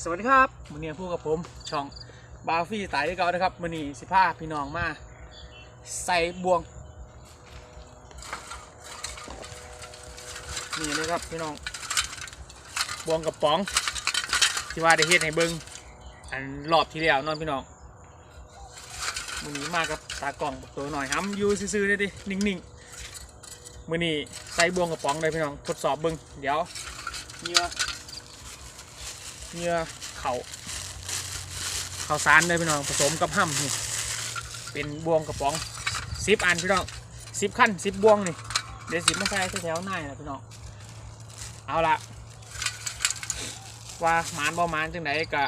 สวัสดีครับมือนี้พูดกับผมช่องบาฟี่ตายที่เก่านะครับมือนี้สิพาพี่น้องมาใส่บวงนี่นะครับพี่น้องบวงกระป๋อง ที่ว่าได้เฮ็ดให้เบิ้งอันรอบที่แล้วเนอนพี่น้องมือนี้มากับตากล่องตัวหน่อยห้ำยูซื่อๆเลยดินิ่งๆมือนี้ใส่บวงกระป๋องเลยพี่น้องทดสอบเบิ้งเดี๋ยวเหยื่อ เหงื่อเขาเขาสารเลยพี่น้องผสมกับห้ำนี่เป็นบวงกระป๋องสิบอันพี่น้องสิบขั้นสิบบวงนี่เดี๋ยวสิบมาใส่แถวหน้านะพี่น้องเอาละว่าหมานบ่หมานจังไหนกะ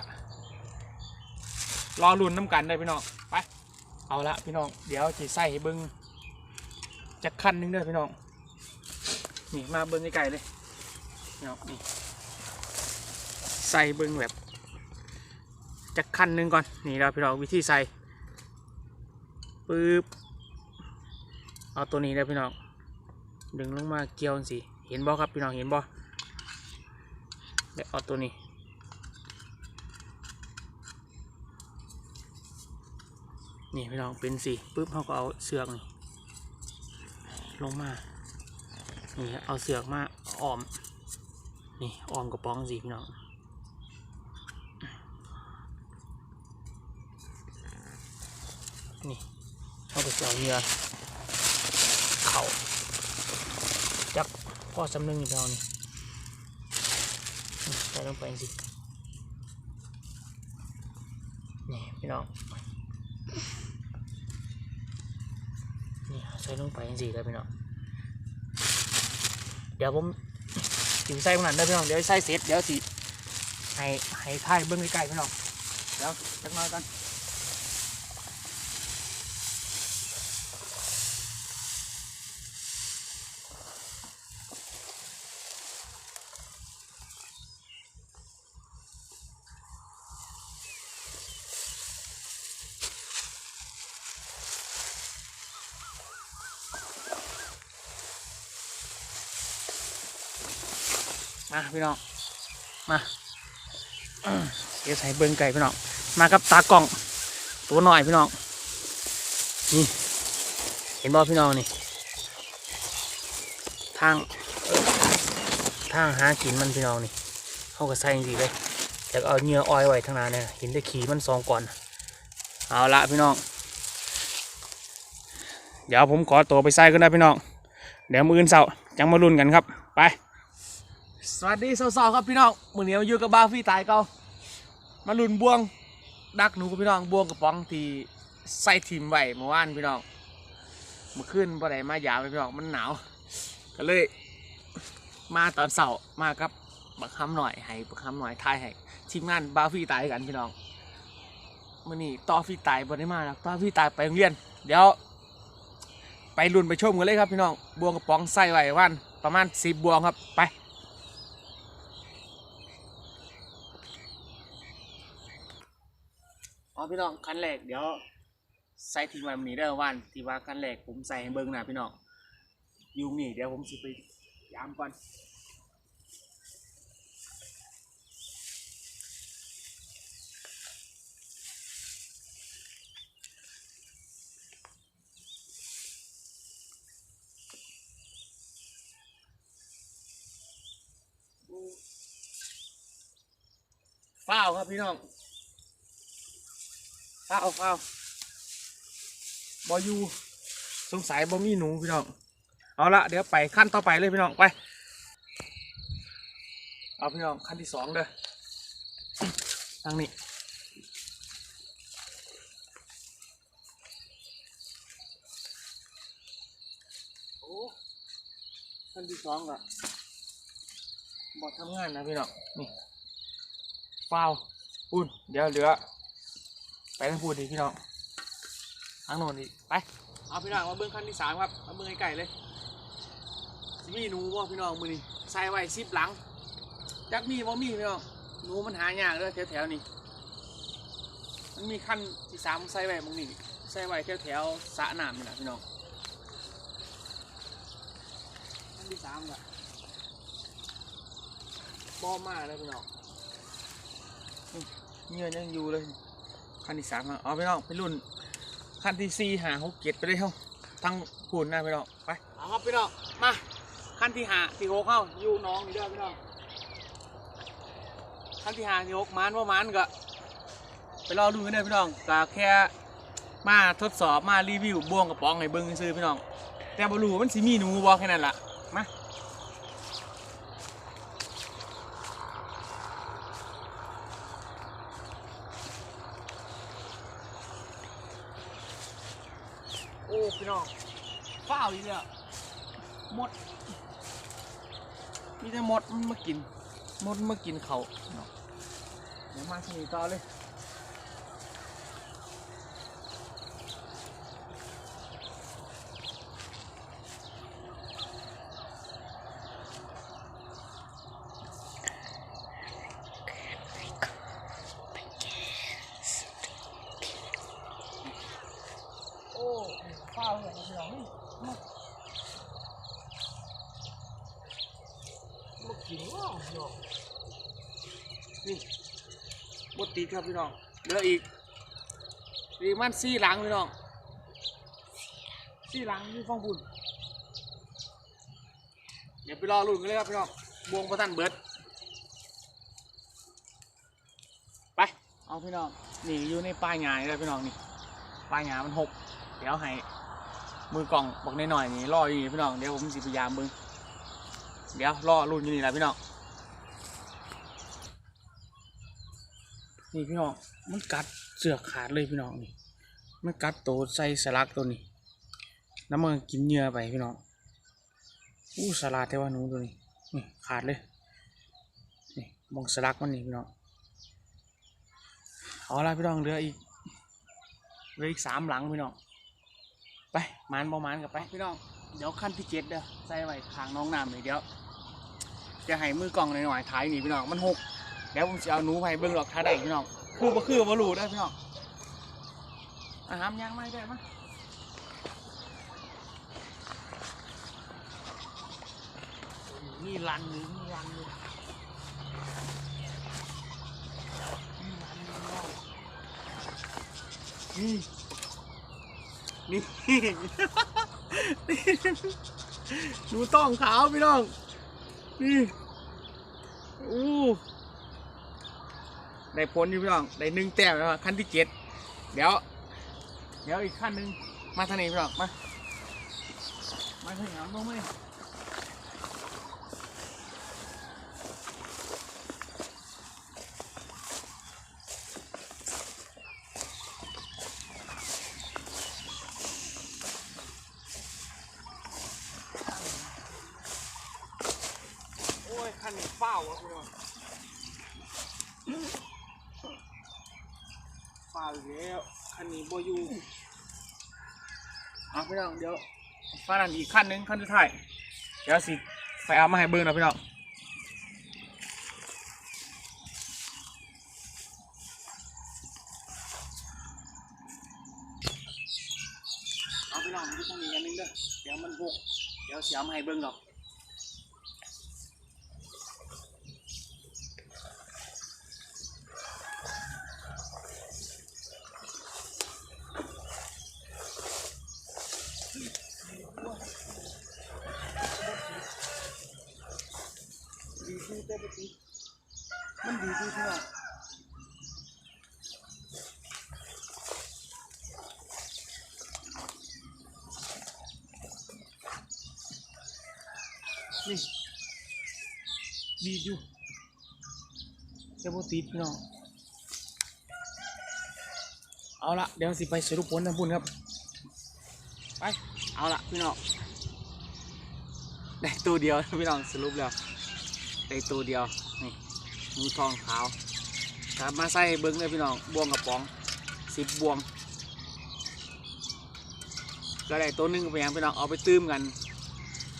รอรุ่นน้ำกันได้พี่น้องไปเอาละพี่น้องเดี๋ยวจะใส่เบิ้งจะขั้นหนึงเด้อพี่น้องนี่มาเบิ้งใกล้ๆเลยพี่น้องนี่ ใส่เบิ้งแบบจะขั้นหนึ่งก่อนนี่เราพี่น้องวิธีใส่ปึ๊บเอาตัวนี้นะพี่น้องดึงลงมาเกี่ยวสิเห็นบ่ครับพี่น้องเห็นบ่เดี๋ยวเอาตัวนี้นี่พี่น้องเป็นสิปึ๊บเขาก็เอาเสือกนี่ลงมานี่เอาเสือกมาอ้อมนี่อ้อมกระป๋องสิพี่น้อง นี่เขาไปเอาเนื้อเขาจับพ่อสำนึงอยู่เรานี่ใส่ลงไปสินี่พี่น้องนี่ใส่ลงไปสิแล้วพี่น้องเดี๋ยวผมถึงใส่พวกนั้นได้พี่น้องเดี๋ยวใส่เสร็จเดี๋ยวสิให้ให้ถ่ายเบิ้งใกล้ๆพี่น้องเดี๋ยวจักน้อยกัน มาพี่น้อง มาเดี๋ยวใส่เบิ้งไก่พี่น้อง มากับตากล่อง ตัวหน่อยพี่น้อง นี่ เห็นบ่พี่น้องนี่ ทาง ทางหากินมันพี่น้องนี่ เขาก็ใส่จริงๆเลยแต่ก็เอาเหงื่ออ้อยไว้ทางนั้นเนี่ยเห็นได้ขี่มันสองก่อน เอาละพี่น้อง เดี๋ยวผมขอตัวไปใส่กันนะพี่น้อง เดี๋ยวมืออื่นเสาร์จังมาลุ้นกันครับ ไป สวัสดีสาวๆครับพี่น้องมือนี้มาอยู่กับบาฟี่ตายเก่ามาลุนบวง ดักหนูกับพี่น้องบวงกระป๋องที่ใส่ทีมไว้เมื่อวานพี่น้องเมื่อคืนบ่ได้มายามเลยพี่น้องมันหนาว ก็เลย มาตอนเสาร์มากับบักคำหน่อยให้บักคำหน่อยทายให้ทีมงานบาฟี่ตายกันพี่น้องมื่อนี้ต่อฟี่ตายบ่ได้มาแล้วต่อฟี่ตายไปโรงเรียน เดี๋ยว ไปลุนไปชมกันเลยครับพี่น้องบวงกระป๋องใส่ไว้วันประมาณสิบบวงครับไป อ๋อพี่น้องคันแรกเดี๋ยวใส่ทิ้งไว้มันนี้เด้อวันที่ว่าคันแรกผมใส่ให้เบิ่งนะพี่น้องยุงนี่เดี๋ยวผมสิไปยามก่อนฟ้าวครับพี่น้อง เฝ้าเฝ้าบอยูสงสัยบ่มีหนูพี่น้องเอาละเดี๋ยวไปขั้นต่อไปเลยพี่น้องไปเอาพี่น้องขั้นที่สองเด้อทางนี้โอ้ขั้นที่สองอะบอทำงานนะพี่น้องนี่เฝ้าอุ่นเดี๋ยวเหลือ ไปทางพูดดีพี่น้องทางโน้นดีไป เอาพี่น้องมาเบิ้งขั้นที่สามครับมาเบิ้งไก่เลยสิมีหนูบ่พี่น้องมือนี่ใส่ไว้ซิปหลังจักมีบ่มีพี่น้องหนูมันหายากเลยแถวๆนี้มันมีขั้นที่สามใส่ไว้มึงนี่ใส่ไว้แถวๆสระน้ำนี่แหละพี่น้องขั้นที่สามก็บ่มาเลยพี่น้องอืมเงื่อนยังอยู่เลย ขั้นที่สามเอาไปน้องไปรุ่นขั้นที่สี่หาหกเจ็ดไปเลยเฮ้าทั้งพูนน้าไปน้องไปเอาครับไปน้องมาขั้นที่หาที่หกเข้าอยู่น้องนี่ด้อไปน้องขั้นที่หาที่หกมันว่ามันก็ไปรอดูกันเด้พี่น้องก็แค่มาทดสอบมารีวิวบ่วงกระป๋องให้เบิ้งซื้อพี่น้อง แต่บรูมันสิมีหนูบอแค่นั้นล่ะมา พี่น้องฝ้าวอีกแล้วมด มีแต่มดมันมากินมดมันมากินเขาพี่น้องเดี๋ยวมาสนีต่อเลย โอ้ฝ้าวเลยพี่น้องนี่มดมากินว้าว พี่น้องนี่มดตีครับพี่น้องเหลืออีกอีกมันสี่หลังพี่น้องสี่หลังอยู่ฟังบุญเดี๋ยวไปรอลุ้นกันเลยครับพี่น้องบวงประทันเบิดไปเอาพี่น้องนี่อยู่ในป้ายงานเลยพี่น้องนี่ป้ายงานมันหกเดี๋ยวให้มือกล่องบอกหน่อยๆนี่รออยู่นี่พี่น้องเดี๋ยวผมสิพยายามมึงเดี๋ยวรอรุ่นอยู่นี่แหละพี่น้อง นี่พี่น้องมันกัดเสือกขาดเลยพี่น้องนี่มันกัดตัวใส่สลักตัวนี้น้ำมันกินเหยื่อไปพี่น้องอู้สลัดแต่ว่าหนูตัวนี้นี่ขาดเลยนี่มองสลักมันนี่พี่น้องเอาละพี่น้องเหลืออีกเหลืออีกสามหลังพี่น้องไปมานประมาณกับไปพี่น้องเดี๋ยวขั้นที่เจ็ดเด้อใส่ไว้ขางน้องน้ำเลยเดี๋ยวจะให้มือกล่องหน่อยๆถ่ายนี่พี่น้องมันหก เดี๋ยวผมจะเอาหนูไปเบิ้งหรอกท้าได้พี่น้องคือบ่คือบ่รู้ได้พี่น้องอาหารยังไม่ได้มั้ยนี่รันนี่รันนี่รันอยู่พี่น้องนี่นี่หนูต้องขาวพี่น้องนี่อู้ ได้ผลอยู่พี่น้องได้หนึ่งแต้มแล้วขั้นที่เจ็ดเดี๋ยว เดี๋ยวอีกขั้นหนึ่งมาทางนี้พี่น้องมามาทางนี้ลงมาโอ้ยขั้นนี้เฝ้าวะพี่น้อง ฝ้าวอีกแล้วขั้นนี้บ่อยู่เอาพี่น้องเดี๋ยวฟ้านั่นอีกขั้นหนึ่งขั้นสุดท้ายเดี๋ยวสิไปเอามาให้เบิ้งนะพี่น้องเอาพี่น้องดูตรงนี้อันหนึงเด้อเดี๋ยวมันหกเดี๋ยวเสียมาให้เบิ้งดอก ดีดีแต่ปติมันดีดีพี่น้องนี่ดีอยู่แต่ปกติพี่น้องเอาละเดี๋ยวสิไปสรุปผลนะพุ่นครับ ไป เอาละพี่น้องได้ตัวเดียวพี่น้องสรุปแล้ว ได้ตัวเดียวนี่มีทองขาวกลับมาใส่เบิ้งเลยพี่น้องบวงกระป๋องสิบบวงก็ได้ตัวหนึงไปยังพี่น้องเอาไปตื้มกัน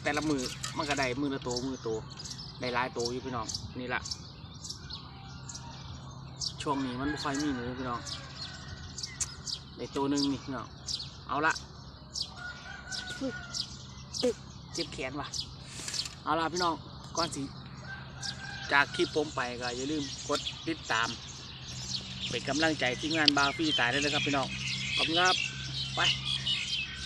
แต่ละมือมันก็ได้มือละตัวมือตัวได้หลายตัวอยู่พี่น้องนี่ละช่วงนี้มันไม่ค่อยมีหนูพี่น้องได้ตัวหนึงนี่พี่น้องเอาละเจ็บแขนว่ะเอาละพี่น้องก่อนสิ จากคลิปผมไปก็อย่าลืมกดติดตาม เป็นกำลังใจที่งานบาฟี่ตายได้เลยครับพี่น้องขอบคุณครับไป